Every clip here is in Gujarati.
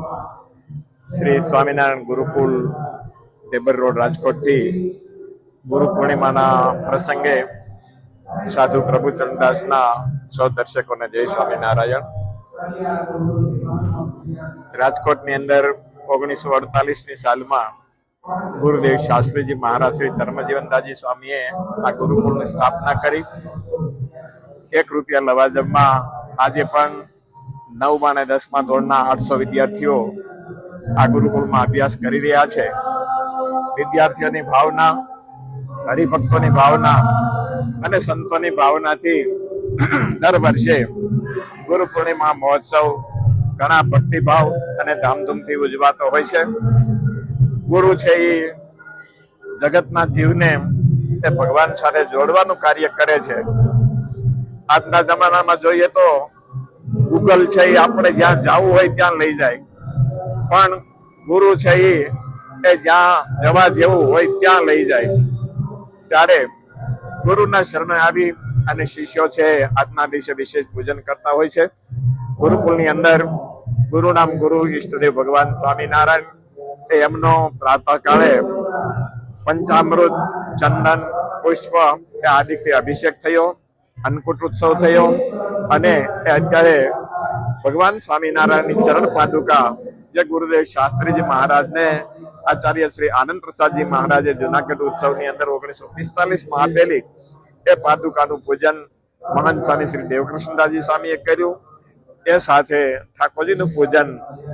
શ્રી સ્વામિનારાયણ ગુરુકુલ ટેબર રોડ રાજકોટથી ગુરુ પૂર્ણિમાના પ્રસંગે સાધુ પ્રભુ ચરણદાસના સૌ દર્શકોને જય સ્વામિનારાયણ. રાજકોટની અંદર ઓગણીસો અડતાલીસની સાલમાં ગુરુદેવ શાસ્ત્રીજી મહારાજ શ્રી ધર્મજીવનદાસજી સ્વામીએ આ ગુરુકુળની સ્થાપના કરી. એક રૂપિયા લવાજમમાં આજે પણ નવમા અને દસમા ધોરણના આઠસો વિદ્યાર્થીઓ આ ગુરુકુળમાં અભ્યાસ કરી રહ્યા છે. વિદ્યાર્થીઓની ભાવના, હરિભક્તોની ભાવના અને સંતોની ભાવનાથી દર વર્ષે ગુરુ પૂર્ણિમા મહોત્સવ ઘણા ભક્તિભાવ અને ધામધૂમથી ઉજવાતો હોય છે. ગુરુ છે એ જગતના જીવને એ ભગવાન સાથે જોડવાનું કાર્ય કરે છે. આજના જમાનામાં જોઈએ તો ગૂગલ છે એ આપણે જ્યાં જવું હોય ત્યાં લઈ જાય. પણ ગુરુ છે એ એ જ્યાં જવા જેવું હોય ત્યાં લઈ જાય. ત્યારે ગુરુના શરણે આવી અને શિષ્યો છે આજના દિવસે વિશેષ પૂજન કરતા હોય છે. ગુરુકુલની અંદર ગુરુ નામ ગુરુ ઈષ્ટદેવ ભગવાન સ્વામિનારાયણ એ એમનો પ્રાતઃકાળે પંચામૃત, ચંદન, પુષ્પ એ આદિથી અભિષેક થયો, અન્નકૂટ ઉત્સવ થયો અને અત્યારે ભગવાન સ્વામિનારાયણની ચરણ પાદુકા જે ગુરુદેવ શાસ્ત્રીજી મહારાજને આચાર્ય શ્રી આનંદ પ્રસાદજી મહારાજે જુનાગઢ ઉત્સવની અંદર ઓગણીસો પિસ્તાલીસમાં આપેલી એ પાદુકાનું પૂજન મહાન સ્વામી શ્રી દેવકૃષ્ણદાસજી સ્વામીએ કર્યું. એ સાથે ઠાકોરજીનું પૂજન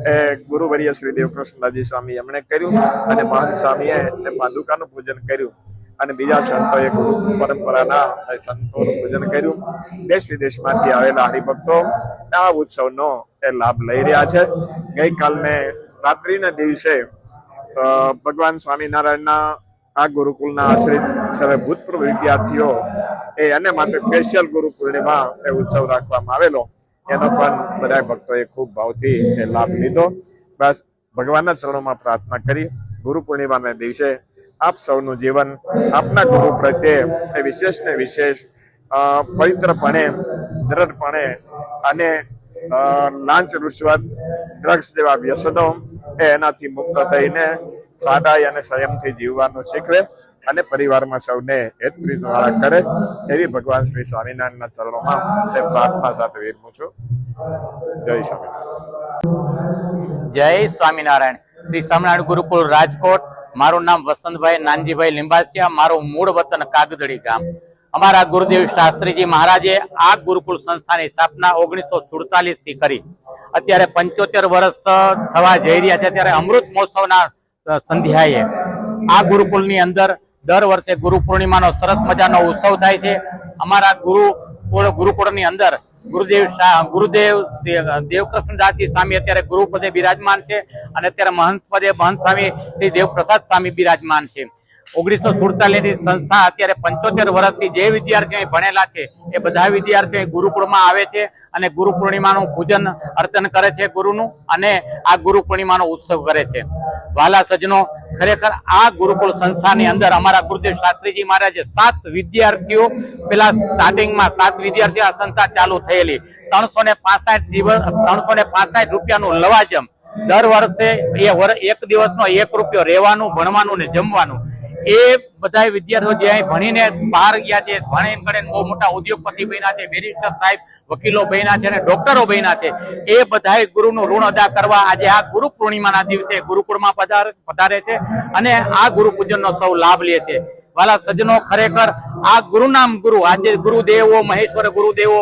એ ગુરુવર્ય શ્રી દેવકૃષ્ણદાસજી સ્વામી એમણે કર્યું અને મહાન સ્વામીએ એ પાદુકાનું પૂજન કર્યું. અને બીજા સંતોએ ગુરુ પરંપરાના સંતોનું પૂજન કર્યું. દેશ વિદેશમાંથી આવેલા હરિભક્તો આ ઉત્સવનો એ લાભ લઈ રહ્યા છે. ગઈકાલને રાત્રિના દિવસે ભગવાન સ્વામિનારાયણના આ ગુરુકુલના આશ્રિત સર્વે ભૂતપૂર્વ વિદ્યાર્થીઓ એ એને માટે સ્પેશિયલ ગુરુ પૂર્ણિમા એ ઉત્સવ રાખવામાં આવેલો. એનો પણ બધા ભક્તોએ ખૂબ ભાવથી એ લાભ લીધો. બસ ભગવાનના ચરણોમાં પ્રાર્થના કરી. ગુરુ પૂર્ણિમાના દિવસે આપ સૌનું જીવન આપના ગુરુ પ્રત્યે એ વિશેષ ને વિશેષ પવિત્રપણે, દ્રઢપણે અને લાંચ રૂશ્વત ડ્રગ્સ જેવા વ્યસનો એ એનાથી મુક્ત થઈને સાદાઈ અને સંયમથી જીવવાનું શીખવે અને પરિવારમાં સૌને હેતપ્રીત દ્વારા કરે એવી ભગવાન શ્રી સ્વામિનારાયણના ચરણોમાં તે પ્રાર્થના સાથે વિરમું છું. જય સ્વામિનારાયણ. જય સ્વામિનારાયણ. શ્રી સ્વામિનારાયણ ગુરુકુળ રાજકોટ મારું નામ વસંતભાઈ નાનજીભાઈ લિંબાસિયા, મારું મૂળ વતન કાગદડી ગામ. અમારા ગુરુદેવ શાસ્ત્રીજી મહારાજે આ ગુરુકુળ સંસ્થાની સ્થાપના ઓગણીસો સુડતાલીસથી કરી. અત્યારે પંચોતેર વર્ષ થવા જઈ રહ્યા છે. ત્યારે અમૃત મહોત્સવના સંધ્યાએ આ ગુરુકુળની અંદર દર વર્ષે ગુરુ પૂર્ણિમાનો સરસ મજાનો ઉત્સવ થાય છે. અમારા ગુરુ ગુરુકુળની અંદર ગુરુદેવ શાહ, ગુરુદેવ દેવકૃષ્ણ દાસજી સ્વામી અત્યારે ગુરુ પદે બિરાજમાન છે અને અત્યારે મહંત પદે મહંત સ્વામી શ્રી દેવપ્રસાદ સ્વામી બિરાજમાન છે. ઓગણીસો સુડતાલીસની સંસ્થા અત્યારે પંચોતેર વર્ષથી જે વિદ્યાર્થીઓ ભણેલા છે એ બધા વિદ્યાર્થીઓ ગુરુકુળમાં આવે છે અને ગુરુ પૂર્ણિમાનું પૂજન અર્ચન કરે છે ગુરુનું અને આ ગુરુ પૂર્ણિમાનો ઉત્સવ કરે છે. વાલા સજનો ખરેખર આ ગુરુકુળ સંસ્થાની અંદર અમારા ગુરુદેવ શાસ્ત્રીજી મહારાજે સાત વિદ્યાર્થીઓ, પેલા સ્ટાર્ટિંગમાં સાત વિદ્યાર્થીઓ આ સંસ્થા ચાલુ થયેલી. ત્રણસો ને પાસઠ દિવસ ત્રણસો ને પાસઠ રૂપિયાનું લવાજમ. દર વર્ષે એ એક દિવસનો એક રૂપિયો રહેવાનું, ભણવાનું ને જમવાનું. એ બધા વિદ્યાર્થીઓ જે ભણીને બહાર ગયા છે, ભણીને કરીને બહુ મોટા ઉદ્યોગપતિ બન્યા છે બેરિસ્ટર સાહેબ, વકીલો બન્યા છે અને ડોક્ટરો બન્યા છે. એ બધાએ ગુરુનું ઋણ અદા કરવા આજે આ ગુરુ પૂર્ણિમાના દિવસે ગુરુકુળમાં પધારે છે અને આ ગુરુ પૂજનનો સૌ લાભ લે છે. વાલા સજ્જનો ખરેખર આ ગુરુ નામ ગુરુ, આજે ગુરુદેવો, મહેશ્વર ગુરુદેવો,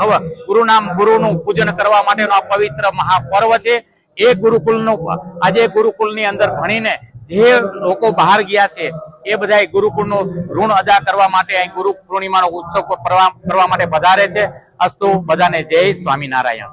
હવે ગુરુ ગુરુનું પૂજન કરવા માટેનો આ પવિત્ર મહાપર્વ છે. એ ગુરુકુળનું આજે ગુરુકુળની અંદર ભણીને જે લોકો બહાર ગયા છે એ બધા ગુરુકુળનું ઋણ અદા કરવા માટે અહીં ગુરુ પૂર્ણિમાનો ઉત્સવ કરવા માટે પધારે છે. અસ્તુ બધાને જય સ્વામિનારાયણ.